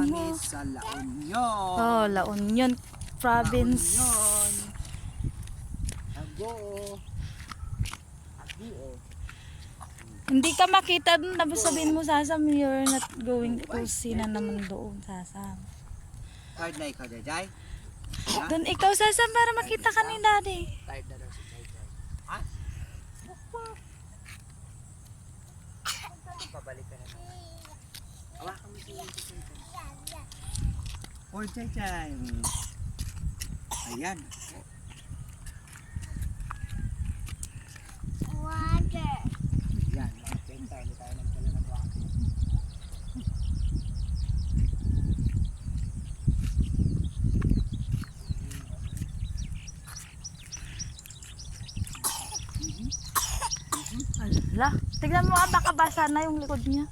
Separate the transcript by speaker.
Speaker 1: kami sa La Union.
Speaker 2: Oh, La Union Province.
Speaker 1: La Union. Ago. Ago.
Speaker 2: Hindi ka makita dun. Tapos sabihin mo, Sasam, you're not going to see na naman doon, Sasam.
Speaker 1: Card na ikaw, Jajay.
Speaker 2: Doon ikaw, Sasam, para makita ka ni Daddy.
Speaker 1: Card na daw si Jajay. Ha? Pabalik ka na naman. Jajay. Oh, Jajay. Ayan.
Speaker 3: Water.
Speaker 1: Yan. Jajay, hindi tayo nagdala ng water.
Speaker 2: Ala, tignan mo ah, baka basa na yung likod niya.